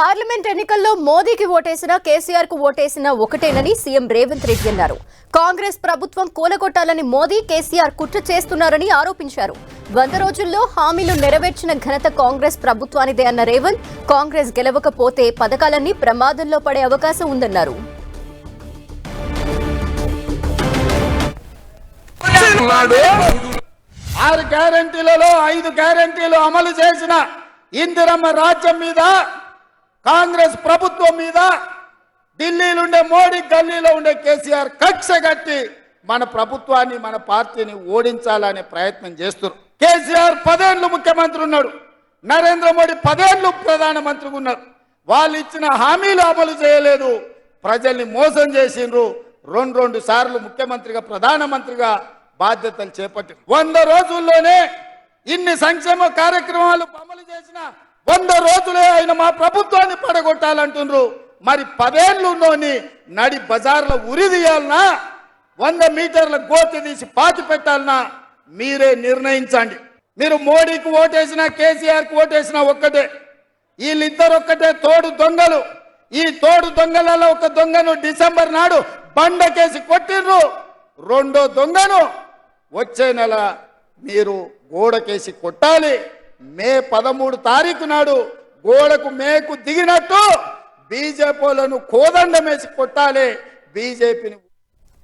Parliament ఎన్నికల్లో మోదీకి ఓటేసినా కేసీఆర్కు ఓటేసినా ఒకటేనని సీఎం రేవంత్ రెడ్డి అన్నారు. కాంగ్రెస్ ప్రభుత్వం కూలగొట్టాలని మోదీ కేసీఆర్ కుట్ర చేస్తున్నారని ఆరోపించారు. వంద రోజుల్లో హామీలు నెరవేర్చిన ఘనత కాంగ్రెస్ ప్రభుత్వానిదే అన్న రేవంత్ కాంగ్రెస్ గెలవకపోతే పథకాలన్నీ ప్రమాదంలో పడే అవకాశం ఉందన్నారు. ఆరు గ్యారంటీలలో ఐదు గ్యారంటీలు అమలు చేసిన ఇందిరమ్మ రాజ్యం మీద కాంగ్రెస్ ప్రభుత్వం మీద ఢిల్లీలో ఉండే మోడీ గల్లీలో ఉండే కేసీఆర్ కక్ష కట్టి మన ప్రభుత్వాన్ని మన పార్టీని ఓడించాలనే ప్రయత్నం చేస్తున్నారు. కేసీఆర్ పదేళ్ళు ముఖ్యమంత్రి ఉన్నాడు. నరేంద్ర మోడీ పదేళ్ళు ప్రధానమంత్రిగా ఉన్నారు. వాళ్ళు ఇచ్చిన హామీలు అమలు చేయలేదు. ప్రజల్ని మోసం చేసిండ్రు. రెండు రెండు సార్లు ముఖ్యమంత్రిగా ప్రధానమంత్రిగా బాధ్యతలు చేపట్టి వంద రోజుల్లోనే ఇన్ని సంక్షేమ కార్యక్రమాలు అమలు చేసిన వంద రోజులే ఆయన మా ప్రభుత్వాన్ని పడగొట్టాలంటుండ్రు. మరి పదేళ్ళలోని నడి బజార్లో ఉరి తీయాలనా? వంద మీటర్ల గోతి తీసి పాతి పెట్టాలనా? మీరే నిర్ణయించండి. మీరు మోడీకి ఓటేసినా కేసీఆర్కి ఓటేసినా ఒక్కటే. వీళ్ళిద్దరు ఒక్కటే తోడు దొంగలు. ఈ తోడు దొంగలలో ఒక దొంగను డిసెంబర్ నాడు బండకేసి కొట్టిర్రు రెండో దొంగను వచ్చే నెల మీరు గోడకేసి కొట్టాలి. మే పదమూడు తారీఖు నాడు గోడకు మేకు దిగినట్టు బీజేపీలను కోదండమేసి కొట్టాలి. బీజేపీని